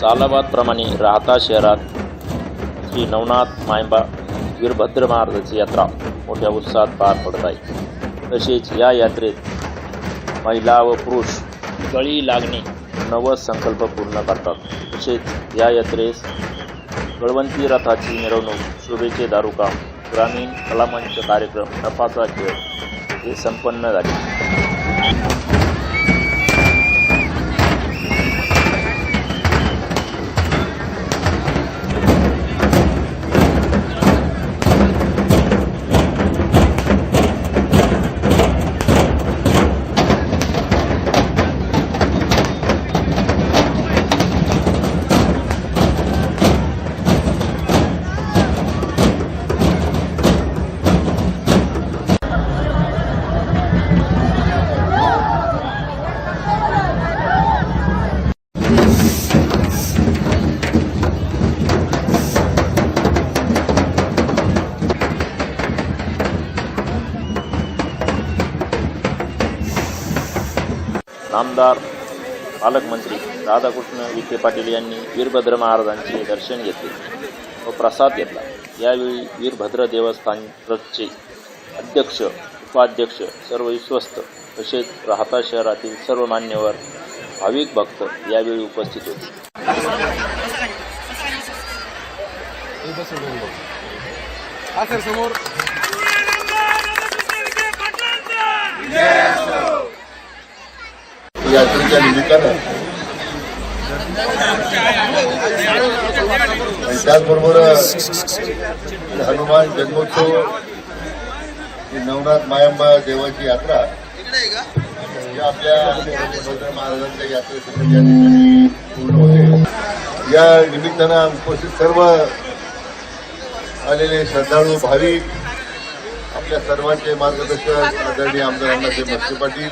सालाबादप्रमाणे राहता शहरात श्री नवनाथ मायबा वीरभद्र महाराजाची यात्रा मोठ्या उत्साहात पार पडत आहे. तसेच या यात्रेत महिला व पुरुष गळी लागणे नव संकल्प पूर्ण करतात. तसेच या यात्रेस गळवंती रथाची मिरवणूक शुभेचे दारुका ग्रामीण कलामंच कार्यक्रम नफाचा खेळ हे संपन्न झाले. आमदार पालकमंत्री राधाकृष्ण विखे पाटील यांनी वीरभद्र महाराजांचे दर्शन घेतले व प्रसाद घेतला. यावेळी वीरभद्र देवस्थान ट्रस्टचे अध्यक्ष उपाध्यक्ष सर्व विश्वस्त तसेच राहता शहरातील सर्व मान्यवर भाविक भक्त यावेळी उपस्थित होते. समोर. यात्रेच्या निमित्तानं. त्याचबरोबर हनुमान जन्मोत्सव ही नवनाथ मायंबा देवाची यात्रा आपल्या महाराजांच्या यात्रेसाठी या पूर्ण होते. या निमित्तानं उपस्थित सर्व आलेले श्रद्धाळू भाविक आपल्या सर्वांचे मार्गदर्शक आदरणीय आमदारांना ते पाटील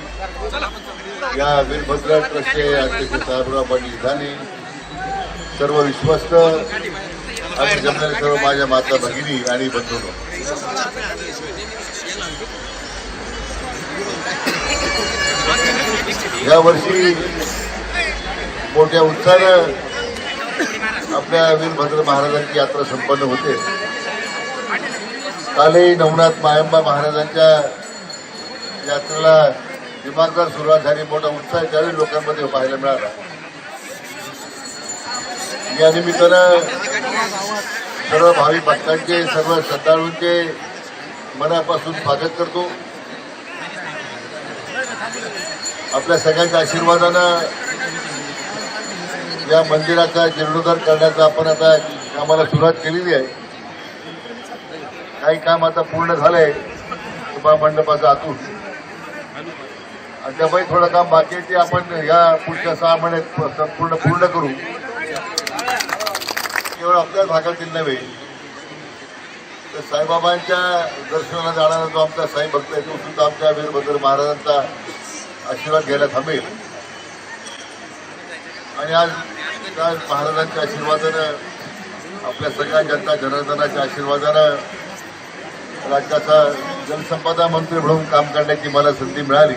या वीरभद्र ट्रस्टचे अध्यक्ष साहेबराव पाटील विधाने सर्व विश्वस्त आणि जमणारे सर्व माझ्या माता भगिनी आणि बंधूंनो. यावर्षी मोठ्या उत्साहानं आपल्या वीरभद्र महाराजांची यात्रा संपन्न होते. कालही नवनाथ मायंबा महाराजांच्या यात्रेला दिमागदार सुरुवात झाली मोठा उत्साह त्यावेळी लोकांमध्ये पाहायला मिळाला. या निमित्तानं सर्व भावी भक्तांचे सर्व श्रद्धाळूंचे मनापासून स्वागत करतो. आपल्या सगळ्यांच्या आशीर्वादानं या मंदिराचा जीर्णोद्धार करण्याचा आपण आता कामाला सुरुवात केलेली आहे. काही काम आता पूर्ण झालंय सभा आतून. अद्यापही थोडं काम बाकी आहे ते आपण या पुढच्या सहा महिन्यात संपूर्ण पूर्ण करू. केवळ आपल्या भागातील नव्हे तर साईबाबांच्या दर्शनाला जाणारा जो आमचा साई भक्त आहे तो सुद्धा आमच्या वीरभद्र महाराजांचा आशीर्वाद घ्यायला थांबेल. आणि आज त्या महाराजांच्या आशीर्वादानं आपल्या सगळ्या जनता जनार्दनाच्या आशीर्वादानं राज्याचा जलसंपदा मंत्री म्हणून काम करण्याची मला संधी मिळाली.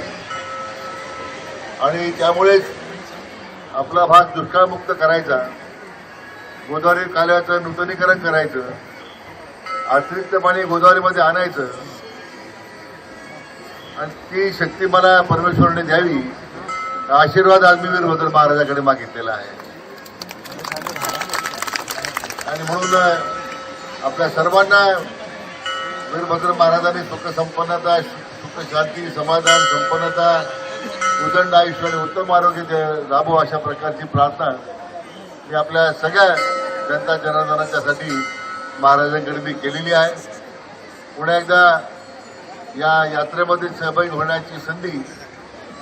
आणि त्यामुळेच आपला भाग दुष्काळमुक्त करायचा. गोदावरी काल्याचं नूतनीकरण करायचं. अतिरिक्त पाणी गोदावरीमध्ये आणायचं. आणि ती शक्ती मला परमेश्वराने द्यावी आशीर्वाद आज मी वीरभद्र महाराजाकडे मागितलेला आहे. आणि म्हणून आपल्या सर्वांना वीरभद्र महाराजांनी सुख संपन्नता सुख शांती समाधान संपन्नता उदंड आयुष्य आणि उत्तम आरोग्य दे- लाभो अशा प्रकारची प्रार्थना मी आपल्या सगळ्या जनता जनार्दनाच्यासाठी महाराजांकडे मी केलेली आहे. पुन्हा एकदा या यात्रेमध्ये सहभागी होण्याची संधी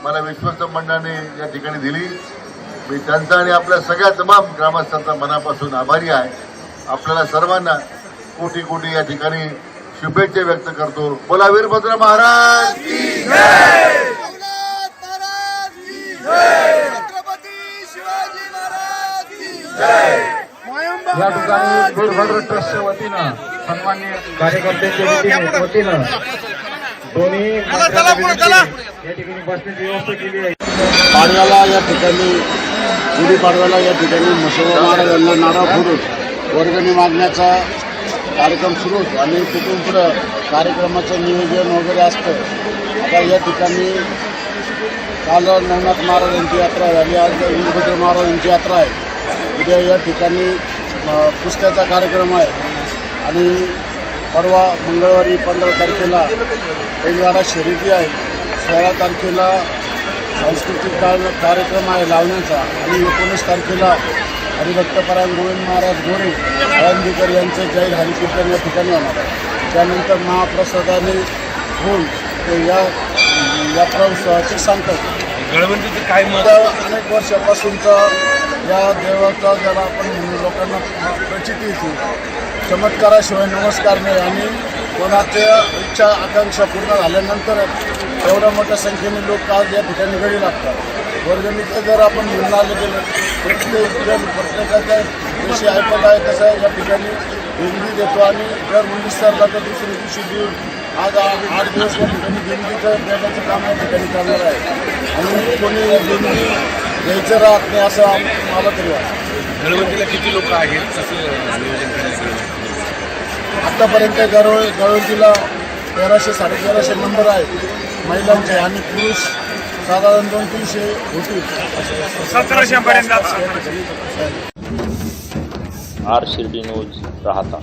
मला विश्वस्त मंडळाने या ठिकाणी दिली. मी त्यांचा आणि आपल्या सगळ्या तमाम ग्रामस्थांचा मनापासून आभारी आहे. आपल्याला सर्वांना कोटी कोटी या ठिकाणी शुभेच्छा व्यक्त करतो. बोला वीरभद्र महाराज या ठिकाणी वीरभद्र ट्रस्टच्या वतीनं सन्मान्य कार्यकर्त्यांच्या वतीने वतीनं दोन्ही या ठिकाणी बसण्याची व्यवस्था केली आहे. पाण्याला या ठिकाणी गुढीपाडव्याला या ठिकाणी महाराज यांना नारळ फोडून वर्गणी मागण्याचा कार्यक्रम सुरू होतो. आणि तिथून पुढं कार्यक्रमाचं नियोजन वगैरे असतं. आता या ठिकाणी काल नवनाथ महाराज यांची यात्रा झाली. आज वीरभद्र महाराज यांची यात्रा आहे. उद्या या ठिकाणी अ, कुस्त्याचा कार्यक्रम आहे. आणि परवा मंगळवारी पंधरा तारखेला बैलगाडा शर्यती आहे सोळा तारखेला सांस्कृतिक का- कार्यक्रम आहे लावण्याचा. आणि एकोणीस तारखेला हरिभक्तपरायण गोविंद महाराज गोरे आळंदीकर यांचं जैन हरिकीर्तन या ठिकाणी होणार आहे. त्यानंतर महाप्रसादाने होऊन ते या यात्रा उत्सवाचे सांगतात. गळवंतीचं काय मत अनेक वर्षापासूनचा या देवाचा ज्याला आपण लोकांना प्रचिती येते चमत्काराशिवाय नमस्कार नाही. आणि कोणाच्या इच्छा आकांक्षा पूर्ण झाल्यानंतर एवढ्या मोठ्या संख्येने लोक आज या ठिकाणी घडी लागतात. वर्गणीचं जर आपण घेऊन आलं गेलं प्रत्येक जण प्रत्येकाच्या दिवशी ऐकत आहे तसं या ठिकाणी देणगी देतो. आणि जर मुंडी तर दुसऱ्या दिवशी देऊन आज आठ दिवस या ठिकाणी देणगीचं देण्याचं काम या ठिकाणी करणार आहे. आणि कोणी देणगी द्यायचं राहत नाही असं मला तरी वाटतं. गळवंतीला किती लोक आहेत? कसं नियोजन करायचं आत्तापर्यंत गरव गळवंतीला तेराशे साडेतेराशे नंबर आहे महिलांचे आणि पुरुष साधारण दोन तीनशे होतील सतराशे पर्यंत. आर शिर्डी न्यूज राहता.